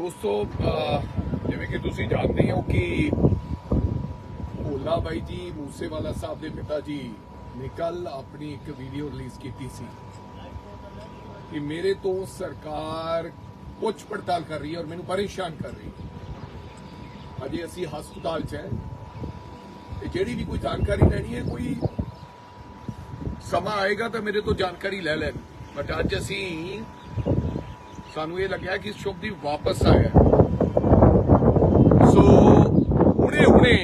ਦੋਸਤੋ ਜਿਵੇਂ ਕਿ ਤੁਸੀਂ ਜਾਣਦੇ ਹੋ ਕਿ ਭੋਲਾ ਬਾਈ ਜੀ ਮੂਸੇਵਾਲਾ ਸਾਹਿਬ ਦੇ ਪਿਤਾ ਜੀ ਨੇ ਕੱਲ ਆਪਣੀ ਇੱਕ ਵੀਡੀਓ ਰਿਲੀਜ਼ ਕੀਤੀ ਸੀ ਕਿ ਮੇਰੇ ਤੋਂ ਸਰਕਾਰ ਪੁੱਛ ਪੜਤਾਲ ਕਰ ਰਹੀ ਹੈ ਔਰ ਮੈਨੂੰ ਪਰੇਸ਼ਾਨ ਕਰ ਰਹੀ ਹੈ। ਅਜੇ ਅਸੀਂ ਹਸਪਤਾਲ 'ਚ ਹੈ ਤੇ ਜਿਹੜੀ ਵੀ ਕੋਈ ਜਾਣਕਾਰੀ ਲੈਣੀ ਹੈ, ਕੋਈ ਸਮਾਂ ਆਏਗਾ ਤਾਂ ਮੇਰੇ ਤੋਂ ਜਾਣਕਾਰੀ ਲੈ ਲੈਣ। ਬਟ ਅੱਜ ਅਸੀਂ ਸਾਨੂੰ ਇਹ ਲੱਗਿਆ ਕਿ ਸ਼ੁਭਦੀਪ ਵਾਪਸ ਆਇਆ ਸੋ ਹੁਣੇ ਹੁਣੇ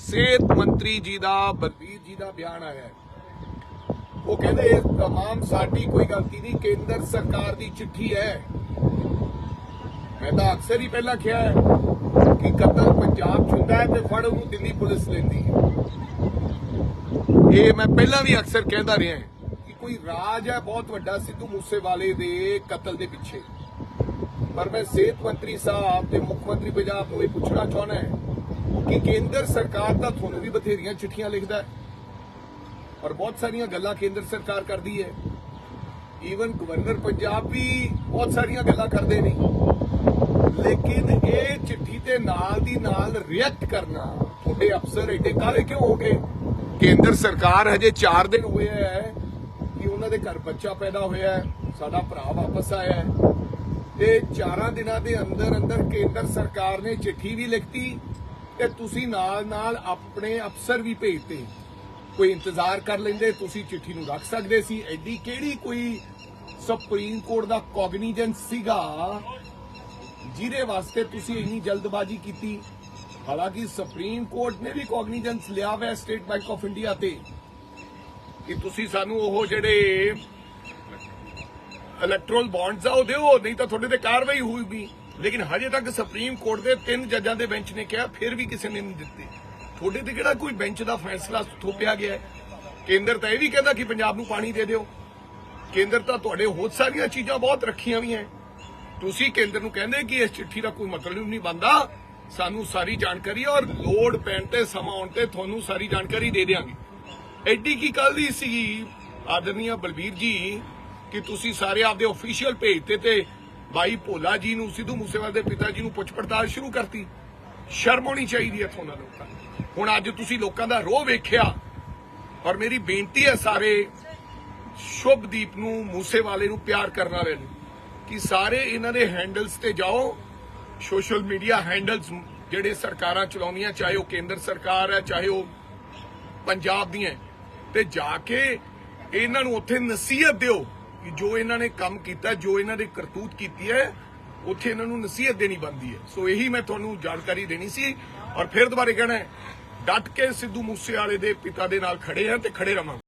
ਸਿਹਤ ਮੰਤਰੀ ਜੀ ਦਾ, ਬਲਬੀਰ ਜੀ ਦਾ ਬਿਆਨ ਆਇਆ ਉਹ ਕਹਿੰਦੇ, ਇਹ ਤਮਾਮ ਸਾਡੀ ਕੋਈ ਗਲਤੀ ਨਹੀਂ, ਕੇਂਦਰ ਸਰਕਾਰ ਦੀ ਚਿੱਠੀ ਹੈ। ਮੈਂ ਤਾਂ ਅਕਸਰ ਹੀ ਪਹਿਲਾਂ ਕਿਹਾ ਹੈ ਕਿ ਕਤਲ ਪੰਜਾਬ 'ਚ ਹੁੰਦਾ ਹੈ ਤੇ ਫੜ ਉਹਨੂੰ ਦਿੱਲੀ ਪੁਲਿਸ ਲੈਂਦੀ ਹੈ। ਇਹ ਮੈਂ ਪਹਿਲਾਂ ਵੀ ਅਕਸਰ ਕਹਿੰਦਾ ਰਿਹਾ ਕਿ ਕੋਈ ਰਾਜ ਹੈ ਬਹੁਤ ਵੱਡਾ ਸਿੱਧੂ ਮੂਸੇਵਾਲੇ ਦੇ ਕਤਲ ਦੇ ਪਿੱਛੇ। ਪਰ ਮੈਂ ਸਿਹਤ ਮੰਤਰੀ ਸਾਹਿਬ ਤੇ ਮੁੱਖ ਮੰਤਰੀ ਪੰਜਾਬ ਨੂੰ ਇਹ ਪੁੱਛਣਾ ਚਾਹੁੰਦਾ ਹਾਂ ਕਿ ਕੇਂਦਰ ਸਰਕਾਰ ਤਾਂ ਤੁਹਾਨੂੰ ਵੀ ਬਥੇਰੀਆਂ ਚਿੱਠੀਆਂ ਲਿਖਦਾ ਹੈ ਔਰ ਬਹੁਤ ਸਾਰੀਆਂ ਗੱਲਾਂ ਕੇਂਦਰ ਸਰਕਾਰ ਕਰਦੀ ਹੈ। ਈਵਨ ਗਵਰਨਰ ਪੰਜਾਬ ਵੀ ਬਹੁਤ ਸਾਰੀਆਂ ਗੱਲਾਂ ਕਰਦੇ ਨੇ। ਲੇਕਿਨ ਇਹ ਚਿੱਠੀ ਤੇ ਨਾਲ ਦੀ ਨਾਲ ਰਿਐਕਟ ਕਰਨਾ ਤੁਹਾਡੇ ਅਫਸਰ ਏਡੇ ਕਾਲੇ ਕਿਉਂ ਹੋ ਗਏ? ਕੇਂਦਰ ਸਰਕਾਰ ਹਜੇ 4 ਦਿਨ ਹੋਏ ਹੈ। ਉਹਨਾਂ ਦੇ ਘਰ ਬੱਚਾ ਪੈਦਾ ਹੋਇਆ ਸਾਡਾ ਭਰਾ ਵਾਪਸ ਆਇਆ ਤੇ 4 ਦਿਨਾਂ ਦੇ ਅੰਦਰ ਅੰਦਰ ਕੇਂਦਰ ਸਰਕਾਰ ਨੇ ਚਿੱਠੀ ਵੀ ਲਿਖਤੀ ਤੇ ਤੁਸੀਂ ਨਾਲ ਨਾਲ ਆਪਣੇ ਅਫਸਰ ਵੀ ਭੇਜਤੇ। ਕੋਈ ਇੰਤਜ਼ਾਰ ਕਰ ਲੈਂਦੇ, ਤੁਸੀਂ ਚਿੱਠੀ ਨੂੰ ਰੱਖ ਸਕਦੇ ਸੀ। ਐਡੀ ਕਿਹੜੀ ਕੋਈ ਸੁਪਰੀਮ ਕੋਰਟ ਦਾ ਕੋਗਨੀਜੈਂਸ ਸੀਗਾ ਜਿਹਦੇ ਵਾਸਤੇ ਤੁਸੀਂ ਇੰਨੀ ਜਲਦਬਾਜ਼ੀ ਕੀਤੀ? ਹਾਲਾਂਕਿ ਸੁਪਰੀਮ ਕੋਰਟ ਨੇ ਵੀ ਕੋਗਨੀਜੈਂਸ ਲਿਆ ਹੋਇਆ ਸਟੇਟ ਬੈਂਕ ਆਫ ਇੰਡੀਆ ਤੇ। ਕਿ ਤੁਸੀਂ ਸਾਨੂੰ ਉਹ ਜਿਹੜੇ ਇਲੈਕਟਰਲ ਬੌਂਡਸ ਆ, ਉਹ ਦਿਓ ਨਹੀਂ ਤਾਂ ਤੁਹਾਡੇ ਤੇ ਕਾਰਵਾਈ ਹੋਊਗੀ। ਲੇਕਿਨ ਹਜੇ ਤੱਕ ਸੁਪਰੀਮ ਕੋਰਟ ਦੇ ਤਿੰਨ ਜੱਜਾਂ ਦੇ ਬੈਂਚ ਨੇ ਕਿਹਾ, ਫਿਰ ਵੀ ਕਿਸੇ ਨੇ ਨਹੀਂ ਦਿੱਤੇ। ਤੁਹਾਡੇ ਤੇ ਕਿਹੜਾ ਕੋਈ ਬੈਂਚ ਦਾ ਫੈਸਲਾ ਥੋਪਿਆ ਗਿਆ ਕੇਂਦਰ ਤਾਂ ਇਹ ਵੀ ਕਹਿੰਦਾ ਕਿ ਪੰਜਾਬ ਨੂੰ ਪਾਣੀ ਦੇ ਦਿਓ। ਕੇਂਦਰ ਤਾਂ ਤੁਹਾਡੇ ਹੋਰ ਸਾਰੀਆਂ ਚੀਜ਼ਾਂ ਬਹੁਤ ਰੱਖੀਆਂ ਵੀ ਹੈ। ਤੁਸੀਂ ਕੇਂਦਰ ਨੂੰ ਕਹਿੰਦੇ ਕਿ ਇਸ ਚਿੱਠੀ ਦਾ ਕੋਈ ਮਤਲਬ ਨਹੀਂ ਬੰਦਾ ਸਾਨੂੰ ਸਾਰੀ ਜਾਣਕਾਰੀ ਔਰ ਲੋਡ ਪੈਣ ਤੇ, ਸਮਾਂ ਆਉਣ ਤੇ ਤੁਹਾਨੂੰ ਸਾਰੀ ਜਾਣਕਾਰੀ ਦੇ ਦੇਵਾਂਗੇ ਐਡੀ ਕੀ ਕੱਲ ਦੀ ਸੀਗੀ? ਆਦਰਨੀਆ ਬਲਬੀਰ ਜੀ, ਕਿ ਤੁਸੀਂ ਸਾਰੇ ਆਪਦੇ ਅਫੀਸ਼ੀਅਲ ਭੇਜਤੇ ਤੇ ਬਾਈ ਭੋਲਾ ਜੀ ਨੂੰ, ਸਿੱਧੂ ਮੂਸੇਵਾਲੇ ਦੇ ਪਿਤਾ ਜੀ ਨੂੰ ਪੁੱਛ ਪੜਤਾਲ ਸ਼ੁਰੂ ਕਰਤੀ। ਸ਼ਰਮ ਆਉਣੀ ਚਾਹੀਦੀ ਹੈ ਤੁਹਾਨੂੰ ਲੋਕਾਂ ਨੂੰ। ਹੁਣ ਅੱਜ ਤੁਸੀਂ ਲੋਕਾਂ ਦਾ ਰੋਹ ਵੇਖਿਆ। ਔਰ ਮੇਰੀ ਬੇਨਤੀ ਹੈ ਸਾਰੇ ਸ਼ੁਭਦੀਪ ਨੂੰ, ਮੂਸੇਵਾਲੇ ਨੂੰ ਪਿਆਰ ਕਰਨ ਵਾਲੇ ਨੂੰ, ਕਿ ਸਾਰੇ ਇਹਨਾਂ ਦੇ ਹੈਂਡਲਸ ਤੇ ਜਾਓ। ਸੋਸ਼ਲ ਮੀਡੀਆ ਹੈਂਡਲਸ ਜਿਹੜੇ ਸਰਕਾਰਾਂ ਚਲਾਉਂਦੀਆਂ, ਚਾਹੇ ਉਹ ਕੇਂਦਰ ਸਰਕਾਰ ਹੈ, ਚਾਹੇ ਉਹ ਪੰਜਾਬ ਦੀਆਂ ਤੇ ਜਾ ਕੇ ਇਹਨਾਂ ਨੂੰ ਉੱਥੇ ਨਸੀਹਤ ਦਿਓ ਕਿ ਜੋ ਇਹਨਾਂ ਨੇ ਕੰਮ ਕੀਤਾ, ਜੋ ਇਹਨਾਂ ਨੇ ਕਰਤੂਤ ਕੀਤੀ ਹੈ, ਉੱਥੇ ਇਹਨਾਂ ਨੂੰ ਨਸੀਹਤ ਦੇਣੀ ਬੰਦੀ ਹੈ। ਸੋ ਇਹੀ ਮੈਂ ਤੁਹਾਨੂੰ ਜਾਣਕਾਰੀ ਦੇਣੀ ਸੀ ਔਰ ਫਿਰ ਦੁਬਾਰੇ ਕਹਿਣਾ ਹੈ, ਡਟ ਕੇ ਸਿੱਧੂ ਮੂਸੇਵਾਲੇ ਦੇ ਪਿਤਾ ਦੇ ਨਾਲ ਖੜੇ ਹਾਂ ਤੇ ਖੜੇ ਰਵਾਂਗੇ।